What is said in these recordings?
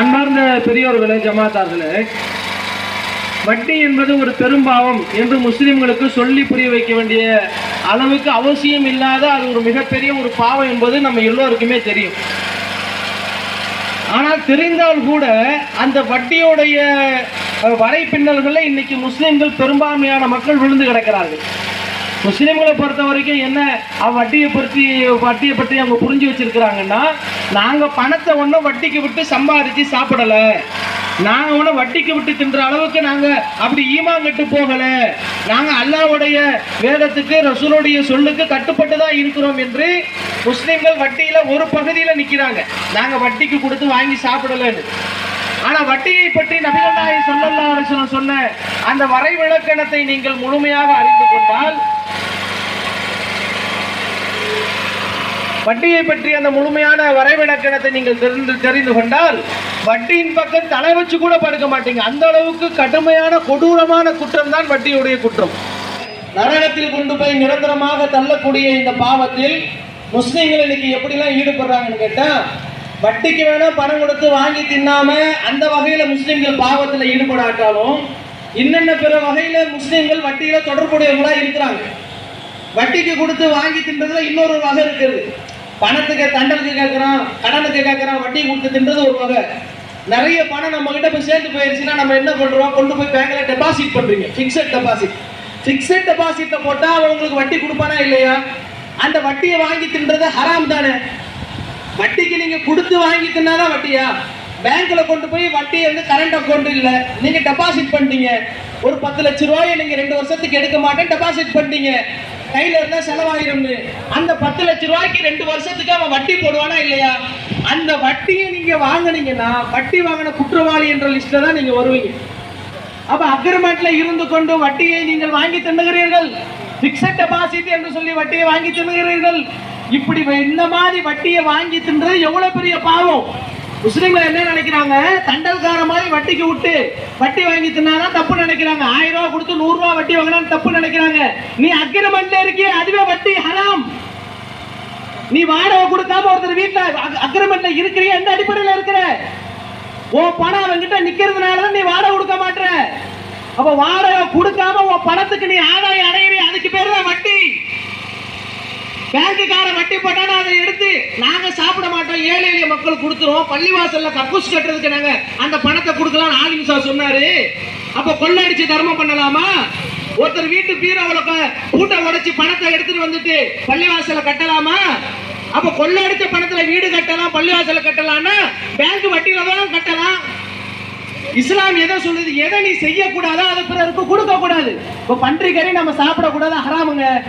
அன்பார்ந்த பெரியோர்களே ஜமாத்தார்களே வட்டி என்பது ஒரு பெரும்பாவம் என்று முஸ்லிம்களுக்கு சொல்லி புரிய வைக்க வேண்டிய அளவுக்கு அவசியம் இல்லாத அது ஒரு மிகப்பெரிய ஒரு பாவம் என்பது நம்ம எல்லோருக்குமே தெரியும். ஆனால் தெரிந்தால் கூட அந்த வட்டியோடைய வரைப்பின்னல்களை இன்னைக்கு முஸ்லிம்கள் பெரும்பான்மையான மக்கள் விழுந்து கிடக்கிறார்கள். முஸ்லீம்களை பொறுத்த வரைக்கும் என்ன அவ வட்டியை பற்றி வட்டியை பற்றி அவங்க புரிஞ்சு வச்சிருக்கிறாங்கன்னா நாங்கள் பணத்தை ஒன்றும் வட்டிக்கு விட்டு சம்பாதிச்சு சாப்பிடலை. நாங்கள் ஒன்றும் வட்டிக்கு விட்டு தின்ற அளவுக்கு நாங்கள் அப்படி ஈமாங்கட்டு போகலை. நாங்கள் அல்லாவுடைய வேதத்துக்கு ரசூலுடைய சொல்லுக்கு கட்டுப்பட்டு தான் இருக்கிறோம் என்று முஸ்லீம்கள் வட்டியில் ஒரு பகுதியில் நிற்கிறாங்க நாங்கள் வட்டிக்கு கொடுத்து வாங்கி சாப்பிடலைன்னு. ஆனா வட்டியை பற்றி நபிகள் நாயகம் சொல்லல்லா சொன்ன அந்த வரைவிலக்கணத்தை நீங்கள் முழுமையாக அறிந்து கொண்டால் வட்டியை பற்றி அந்த முழுமையான வரைவிலக்கணத்தை நீங்கள் தெரிந்து தெரிந்து கொண்டால் வட்டியின் பக்கம் தலை வச்சு கூட படுக்க மாட்டீங்க. அந்த அளவுக்கு கடுமையான கொடூரமான குற்றம் தான் வட்டியுடைய குற்றம். நரகத்தில் கொண்டு போய் நிரந்தரமாக தள்ளக்கூடிய இந்த பாவத்தில் முஸ்லீம்கள் இன்னைக்கு எப்படிலாம் ஈடுபடுறாங்கன்னு கேட்டால் வட்டிக்கு வேணா பணம் கொடுத்து வாங்கி தின்னாம அந்த வகையில முஸ்லீம்கள் பாவத்தில் ஈடுபடாட்டாலும் இன்னென்ன பிற வகையில முஸ்லீம்கள் வட்டியில தொடர்புடையவங்களா இருக்கிறாங்க? வட்டிக்கு கொடுத்து வாங்கி தின்றதுல இன்னொரு வகை இருக்குது. பணத்துக்கு தண்டனுக்கு கேட்கறான் கடனுக்கு கேட்கறான் வட்டி கொடுத்து தின்றது ஒரு வகை. நிறைய பணம் நம்ம கிட்ட போய் சேர்ந்து போயிருச்சுன்னா நம்ம என்ன பண்றோம்? கொண்டு போய் பேங்க்ல டெபாசிட் பண்றீங்க. ஃபிக்ஸட் டெபாசிட் ஃபிக்ஸட் டெபாசிட்டை போட்டா அவங்களுக்கு வட்டி கொடுப்பானா இல்லையா? அந்த வட்டியை வாங்கி தின்றது ஹராம் தானே. வட்டிக்கு நீங்க கொடுத்து வாங்கி தின்னாதான் வட்டியா பேங்க்ல கொண்டு போய் வட்டி வந்து கரண்ட் அக்கௌண்ட் இல்ல. நீங்க டெபாசிட் பண்ணிட்டீங்க. ஒரு பத்து லட்ச ரூபாயை நீங்க ரெண்டு வருஷத்துக்கு எடுக்க மாட்டேன் டெபாசிட் பண்ணிட்டீங்க. கையில இருந்தா செலவாயிரும்னு. அந்த பத்து லட்ச ரூபாய்க்கு ரெண்டு வருஷத்துக்கு அவன் வட்டி போடுவானா இல்லையா? அந்த வட்டியை நீங்க வாங்கினீங்கன்னா வட்டி வாங்கின குற்றவாளி என்ற லிஸ்ட்ல தான் நீங்க வருவீங்க. அப்ப அக்ரிமெண்ட்ல இருந்து கொண்டு வட்டியை நீங்கள் வாங்கி தின்னுகிறீர்கள். பிக்சட் டெபாசிட் என்று சொல்லி வட்டியை வாங்கி தின்னுகிறீர்கள். இப்படி இந்த மாதிரி வட்டியை வாங்கி தின்றது எவ்வளவு பெரிய பாவம்? முஸ்லீம்கள் என்ன நினைக்கிறாங்க? தண்டல்கார மாதிரி வட்டிக்கு விட்டு வட்டி வாங்கி தின்னாதான் தப்பு நினைக்கிறாங்க. ஆயிரம் ரூபாய் கொடுத்து நூறு ரூபாய் வட்டி வாங்கினா தப்பு நினைக்கிறாங்க. நீ அக்ரிமெண்ட்ல இருக்கிய அதுவே வட்டி ஹராம். நீ வாடகை கொடுக்காம ஒருத்தர் வீட்டுல அக்ரிமெண்ட்ல இருக்கிறிய எந்த அடிப்படையில இருக்கிற? ஓ பணம் அவங்கிட்ட நிக்கிறதுனாலதான் நீ வாடகை கொடுக்க மாட்ற. அப்ப வாடகை கொடுக்காம உன் பணத்துக்கு நீ ஆதாயம் அடையிறீ அதுக்கு பேரு தான் வட்டி. பேங்குக்கார வட்டி போட்டானா அதை எடுத்து நாங்க சாப்பிட மாட்டோம். ஏழை எளிய மக்கள் கொடுத்துருவோம். பள்ளிவாசல்ல கக்கூஸ் கட்டுறதுக்கு நாங்க அந்த பணத்தை கொடுக்கலாம் ஆலிம் சார் சொன்னாரு. அப்ப கொள்ளடிச்சு தர்மம் பண்ணலாமா? ஒருத்தர் வீட்டு பீரோவுல க- பூட்டை உடைச்சு பணத்தை எடுத்துட்டு வந்துட்டு பள்ளிவாசல கட்டலாமா? அப்ப கொள்ளடிச்ச பணத்துல வீடு கட்டலாம் பள்ளிவாசல கட்டலாம்னா பேங்க் வட்டியில தான் கட்டலாம். இஸ்லாம் எதை சொல்லுது? எதை நீ செய்யக்கூடாதோ அதை பிறருக்கு கொடுக்க கூடாது இப்போ பன்றிக்கறி நம்ம சாப்பிடக்கூடாது ஹராமுங்க.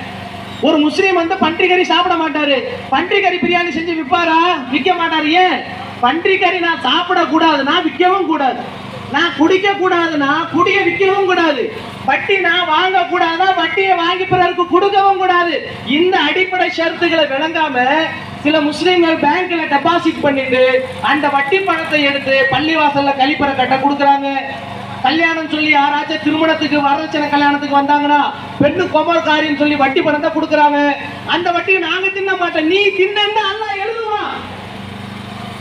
ஒரு முஸ்லீம் வந்து பன்றி கறி சாப்பிட மாட்டாரு. பன்றி கறி பிரியாணி செஞ்சு விற்பாரா விற்க மாட்டாரு. ஏன்? பன்றி கறி நான் சாப்பிடக்கூடாதுன்னா விற்கவும் கூடாது. நான் குடிக்க கூடாதுன்னா குடிய விற்கவும் கூடாது. வட்டி நான் வாங்க கூடாதா வட்டியை வாங்கி பிறருக்கு கொடுக்கவும் கூடாது. இந்த அடிப்படை ஷரத்துகளை விளங்காம சில முஸ்லீம்கள் பேங்க்ல டெபாசிட் பண்ணிட்டு அந்த வட்டி பணத்தை எடுத்து பள்ளிவாசல்ல கழிப்பறை கட்ட கொடுக்குறாங்க. கல்யாணம் சொல்லி யாராச்சும் திருமணத்துக்கு வரதட்சணை கல்யாணத்துக்கு வந்தாங்கன்னா பெண்ணு கோமல்காரின்னு சொல்லி வட்டி பணத்தை கொடுக்குறாங்க. அந்த வட்டியை நாங்க தின்ன மாட்டோம். நீ தின்னு அல்ல எழுதுவான்.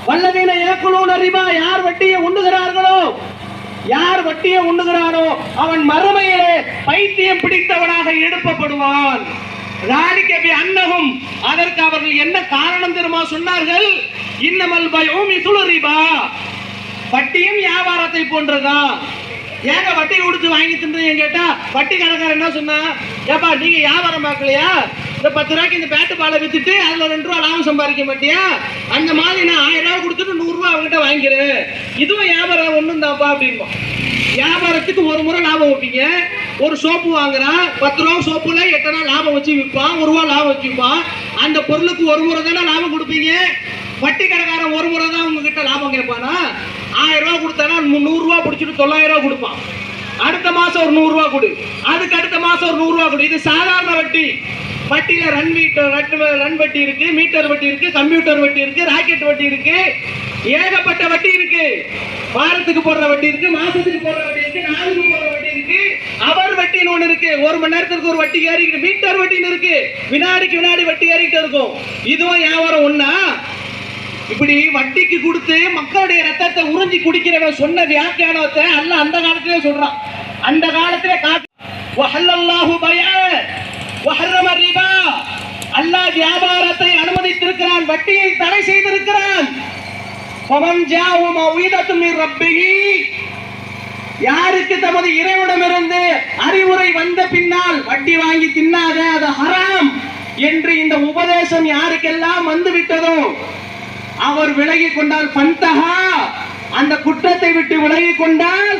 வல்லதீன ஏக்குலூன அறிவா யார் வட்டியை உண்ணுகிறார்களோ யார் வட்டியை உண்ணுகிறானோ அவன் மறுமையிலே பைத்தியம் பிடித்தவனாக எழுப்பப்படுவான். ராணிக்கபி அன்னகும் அதற்கு அவர்கள் என்ன காரணம் தெரியுமா சொன்னார்கள்? இன்னமல் பயோமி ரிபா. வட்டியும் வியாபாரத்தை போன்றுதான் ஏங்க வட்டி கொடுத்து வாங்கி தின்றீங்க கேட்டா வட்டி கணக்காரன் என்ன சொன்னா ஏப்பா நீங்க வியாபாரம் பார்க்கலையா? இந்த பத்து ரூபாய்க்கு இந்த பேட்டு பாலை வித்துட்டு அதுல ரெண்டு ரூபா லாபம் சம்பாதிக்க மாட்டியா? அந்த மாதிரி நான் ஆயிரம் ரூபாய் கொடுத்துட்டு நூறு ரூபா அவங்ககிட்ட வாங்கிக்கிறேன். இதுவும் வியாபாரம் ஒண்ணும் தான்ப்பா அப்படின்போம் வியாபாரத்துக்கு ஒரு முறை லாபம் வைப்பீங்க. ஒரு சோப்பு வாங்குறான் பத்து ரூபா சோப்புல எட்டு ரூபா லாபம் வச்சு விற்பான் ஒரு ரூபா லாபம் வச்சு விற்பான் அந்த பொருளுக்கு ஒரு முறை தானே லாபம் கொடுப்பீங்க? வட்டி கடைக்காரன் ஒரு முறை தான் உங்ககிட்ட லாபம் கேட்பானா? ஆயிரம் ரூபா கொடுத்தானா நூறு ரூபா பிடிச்சிட்டு தொள்ளாயிரம் ரூபா கொடுப்பான். அடுத்த மாசம் ஒரு நூறு ரூபா கொடு. அதுக்கு அடுத்த மாசம் ஒரு நூறு ரூபா கொடு. இது சாதாரண வட்டி. வட்டியில ரன் மீட்டர் ரன் வட்டி இருக்கு மீட்டர் வட்டி இருக்கு கம்ப்யூட்டர் வட்டி இருக்கு ராக்கெட் வட்டி இருக்கு. ஏகப்பட்ட வட்டி இருக்கு. வாரத்துக்கு போடுற வட்டி இருக்கு மாசத்துக்கு போடுற வட்டி இருக்கு நாளுக்கு போடுற வட்டி இருக்கு. அவர் வட்டின்னு ஒண்ணு இருக்கு. ஒரு மணி நேரத்துக்கு ஒரு வட்டி ஏறிக்கிட்டு மீட்டர் வட்டின்னு இருக்கு. வினாடிக்கு வினாடி வட்டி ஏறிக்கிட்டு இருக்கும். இதுவும் வியாபாரம் ஒன்னா இப்படி வட்டிக்கு கொடுத்து மக்களுடைய ரத்தத்தை உறிஞ்சி குடிக்கிறவன் சொன்ன வியாக்கியானத்தை அல்ல அந்த காலத்திலே சொல்றான். அந்த காலத்திலே காட்டு வஹல்லல்லாஹு அல்லாஹ் வியாபாரத்தை அனுமதித்திருக்கிறான் வட்டியை தடை செய்திருக்கிறான். யாருக்கு தமது இறைவிடமிருந்து அறிவுரை வந்த பின்னால் வட்டி வாங்கி தின்னாத அது ஹராம் என்று இந்த உபதேசம் யாருக்கெல்லாம் வந்து விட்டதோ அவர் விலகி கொண்டால் பந்தகா அந்த குற்றத்தை விட்டு விலகி கொண்டால்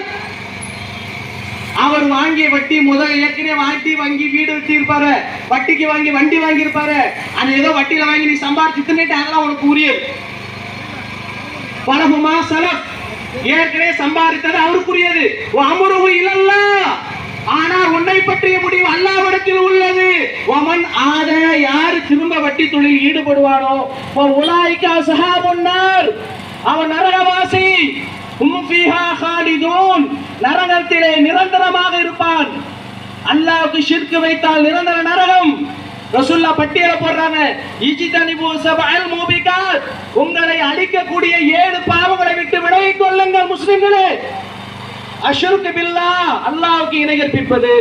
அவர் வாங்கிய வட்டி முதல் ஏற்கனவே வாட்டி வாங்கி வீடு வச்சிருப்பாரு. வட்டிக்கு வாங்கி வண்டி வாங்கியிருப்பாரு. அந்த ஏதோ வட்டியில வாங்கி நீ சம்பாரிச்சு தின்னுட்டு அதெல்லாம் உனக்கு உரியது பலகுமா சலம் ஏற்கனவே சம்பாதித்தது அவருக்குரியது. அமருவு இல்லல்லா ஆனால் உன்னை பற்றிய முடிவு அல்லாவிடத்தில் உள்ளது. ஒமன் ஆத யார் திரும்ப வட்டி தொழில் ஈடுபடுவானோ? உலாய்க்கா சஹாபுன்னார் அவன் நரகவாசி. ஹும் நரகத்திலே நிரந்தரமாக இருப்பான். அல்லாவுக்கு ஷிர்க்கு வைத்தால் நிரந்தர நரகம். ரசுல்லா பட்டியல போடுறாங்க. இஜிதனிபு சபஅல் மூபிகாத். உங்களை அழிக்கக்கூடிய ஏழு பாவங்களை விட்டு விலகிக் கொள்ளுங்கள் முஸ்லிம்களே. அஷருக்கு பில்லா அல்லாவுக்கு இணை கற்பிப்பது.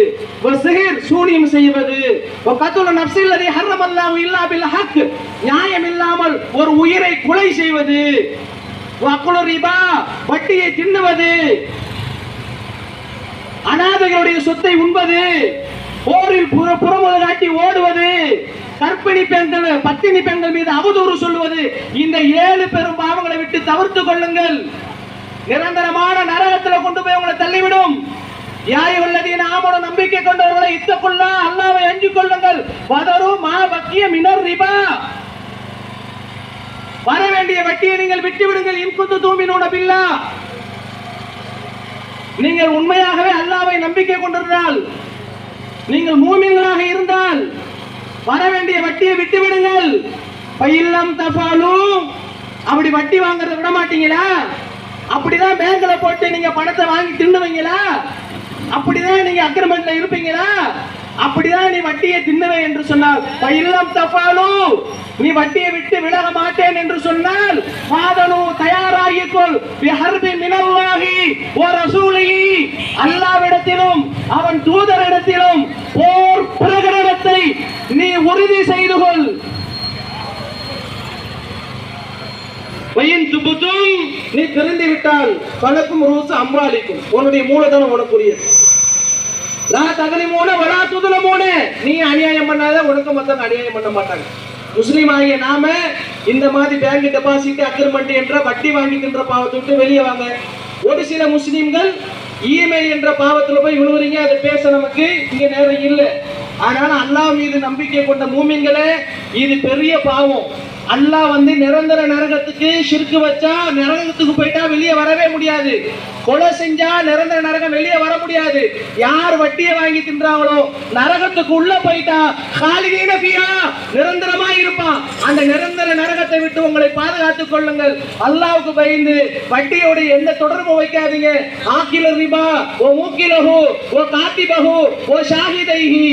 வசிஹிர் சூனியம் செய்வது. வகத்துல் நப்சில் அதை ஹர்ரம் அல்லாஹ் இல்லா பில் ஹக். நியாயம் இல்லாமல் ஒரு உயிரை கொலை செய்வது. வக்குலு ரிபா வட்டியை தின்னுவது. அனாதைகளுடைய சொத்தை உண்பது. போரில் புற புறமுதல் காட்டி ஓடுவது. கற்பிணி பெண்கள் பத்தினி பெண்கள் மீது அவதூறு சொல்லுவது. இந்த ஏழு பெரும் பாவங்களை விட்டு தவிர்த்து கொள்ளுங்கள். நிரந்தரமான நரகத்துல கொண்டு போய் உங்களை தள்ளிவிடும். யாய் உள்ளதீன நாமோட நம்பிக்கை கொண்டவர்களை இத்தக்குள்ளா அல்லாவை அஞ்சு கொள்ளுங்கள். வதரு மா பக்கிய மினர் ரிபா. வர வேண்டிய வட்டியை நீங்கள் விட்டு விடுங்கள் இன்குத்து தூமினோட பில்லா. நீங்கள் உண்மையாகவே அல்லாவை நம்பிக்கை கொண்டிருந்தால் நீங்கள் மூமின்களாக இருந்தால் வர வேண்டிய வட்டியை விட்டு விடுங்கள் பயில்லம் தபாலும் அப்படி வட்டி வாங்குறத விட மாட்டீங்களா அப்படிதான் பேங்க்ல போட்டு நீங்க பணத்தை வாங்கி தின்னுவீங்களா? அப்படிதான் நீங்க அக்ரிமெண்ட்ல இருப்பீங்களா? அப்படிதான் நீ வட்டியை தின்னுவே என்று சொன்னால் பயில்லம் தபாலும் நீ வட்டியை விட்டு விலக மாட்டேன் என்று சொன்னால் பாதனு தயாராகிக்கொள் பிஹர்பி மினல்லாஹி ஓ ரசூலிஹி. அல்லாவிடத்திலும் அவன் தூதரிடத்திலும் போர் பிரகடனத்தை நீ உறுதி செய்து கொள். பையன் துபுத்தும் நீ தெரிந்து விட்டால் பழக்கும் ரூசு அம்பாலிக்கும் உன்னுடைய மூலதனம் உனக்குரியது. லா தகலி மூணு வலா துதுல நீ அநியாயம் பண்ணாத உனக்கு மத்தவங்க அநியாயம் பண்ண மாட்டாங்க. முஸ்லீம் ஆகிய நாம இந்த மாதிரி பேங்க் டெபாசிட் அக்ரிமெண்ட் என்ற வட்டி வாங்கி தின்ற பாவத்தை விட்டு வெளியே வாங்க. ஒரு சில முஸ்லீம்கள் இஎம்ஐ என்ற பாவத்துல போய் விழுவுறீங்க அதை பேச நமக்கு இங்க நேரம் இல்லை. ஆனால் அல்லாஹ் மீது நம்பிக்கை கொண்ட மூமிங்களே இது பெரிய பாவம். அல்லாஹ் வந்து நிரந்தர நரகத்துக்கு சிறுக்கு வச்சா நரகத்துக்கு போயிட்டா வெளியே வரவே முடியாது. கொலை செஞ்சா நிரந்தர நரகம் வெளியே வர முடியாது. யார் வட்டியை வாங்கி தின்றாங்களோ நரகத்துக்கு உள்ள போயிட்டா காலிதீன பியா நிரந்தரமா இருப்பான் அந்த நிரந்தர நரகத்தை விட்டு உங்களை பாதுகாத்துக் கொள்ளுங்கள். அல்லாவுக்கு பயந்து வட்டியோட எந்த தொடர்பும் வைக்காதீங்க. ஆக்கில ரிபா ஓ மூக்கிலஹு ஓ காத்திபஹு ஓ ஷாஹிதைஹி.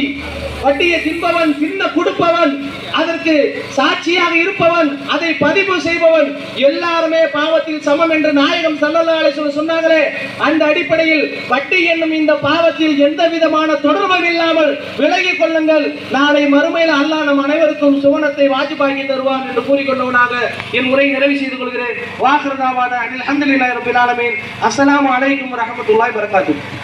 வட்டியை தின்பவன் தின்ன கொடுப்பவன் அதற்கு சாட்சியாக இருப்பவன் அதை பதிவு செய்பவன். எல்லாருமே பாவத்தில் சமம் என்று நாயகம் சல்லல்லா சொன்னாங்களே. அந்த அடிப்படையில் வட்டி என்னும் இந்த பாவத்தில் எந்த விதமான தொடர்பும் இல்லாமல் விலகி கொள்ளுங்கள். நாளை மறுமையில் அல்லாஹ் நம் அனைவருக்கும் சுவனத்தை வாஜிபாக்கி தருவான் என்று கூறிக்கொண்டவனாக என் உரை நிறைவு செய்து கொள்கிறேன். வாக்குறதாவான அனில் அஹமதுல்லாஹி ரபில் ஆலமீன். அஸ்ஸலாமு அலைக்கும் வரஹ்மத்துல்லாஹி வரகாத்துஹு